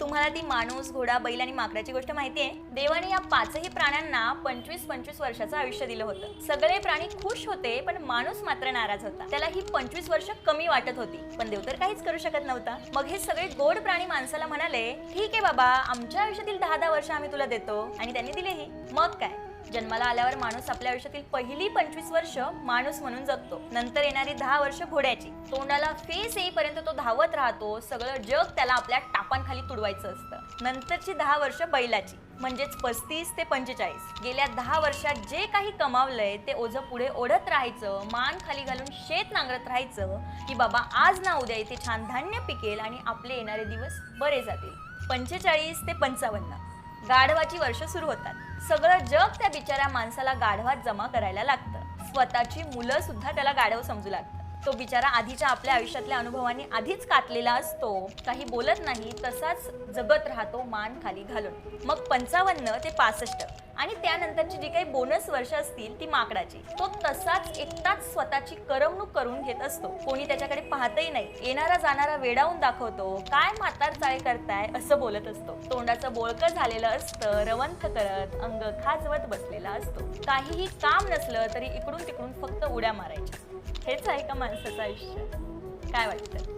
तुम्हाला ती माणूस घोडा बैल आणि माकडाची गोष्ट माहिती आहे. देवाने या पाचही प्राण्यांना पंचवीस पंचवीस वर्षाचं आयुष्य दिलं होतं. सगळे प्राणी खुश होते पण माणूस मात्र नाराज होता. त्याला ही पंचवीस वर्ष कमी वाटत होती. पण देव तर काहीच करू शकत नव्हता. मग हे सगळे गोड प्राणी माणसाला म्हणाले ठीक आहे बाबा आमच्या आयुष्यातील दहा दहा वर्ष आम्ही तुला देतो आणि त्यांनी दिलेही. मग काय? जन्माला आल्यावर माणूस आपल्या आयुष्यातील पहिली पंचवीस वर्ष माणूस म्हणून जगतो. नंतर येणारी दहा वर्ष घोड्याची. तोंडाला फेस येईपर्यंत तो धावत राहतो. सगळं जग त्याला आपल्या टापांखाली तुडवायचं असतं. नंतरची दहा वर्ष बैलाची. म्हणजेच पस्तीस ते पंचेचाळीस. गेल्या दहा वर्षात जे काही कमावलंय ते ओझं पुढे ओढत राहायचं मान खाली घालून शेत नांगरत राहायचं की बाबा आज ना उद्या इथे छान धान्य पिकेल आणि आपले येणारे दिवस बरे जातील. पंचेचाळीस ते पंचावन्न. गाढवाची वर्ष सुरू होतात. सगळं जग त्या बिचाऱ्या माणसाला गाढवात जमा करायला लागतं. स्वतःची मुलं सुद्धा त्याला गाढव समजू लागतं तो बिचारा आधीच्या आपल्या आयुष्यातल्या अनुभवाने आधीच कातलेला असतो. काही बोलत नाही तसाच जगत राहतो मान खाली घालून. मग पंचावन्न ते पासष्ट आणि त्यानंतरची जी काही बोनस वर्ष असतील ती माकडाची. तो तसाच एकटाच स्वतःची करमणूक करून घेत असतो. कोणी त्याच्याकडे पाहतही नाही. येणारा जाणारा वेडावून दाखवतो काय म्हातार चाळे करताय? असं बोलत असतो. तोंडाचं बोळकं झालेलं असतं रवंथ करत अंग खाजवत बसलेला असतो. काहीही काम नसलं तरी इकडून तिकडून फक्त उड्या मारायच्या. हेच आहे का माणसाचं आयुष्य. काय वाटतं?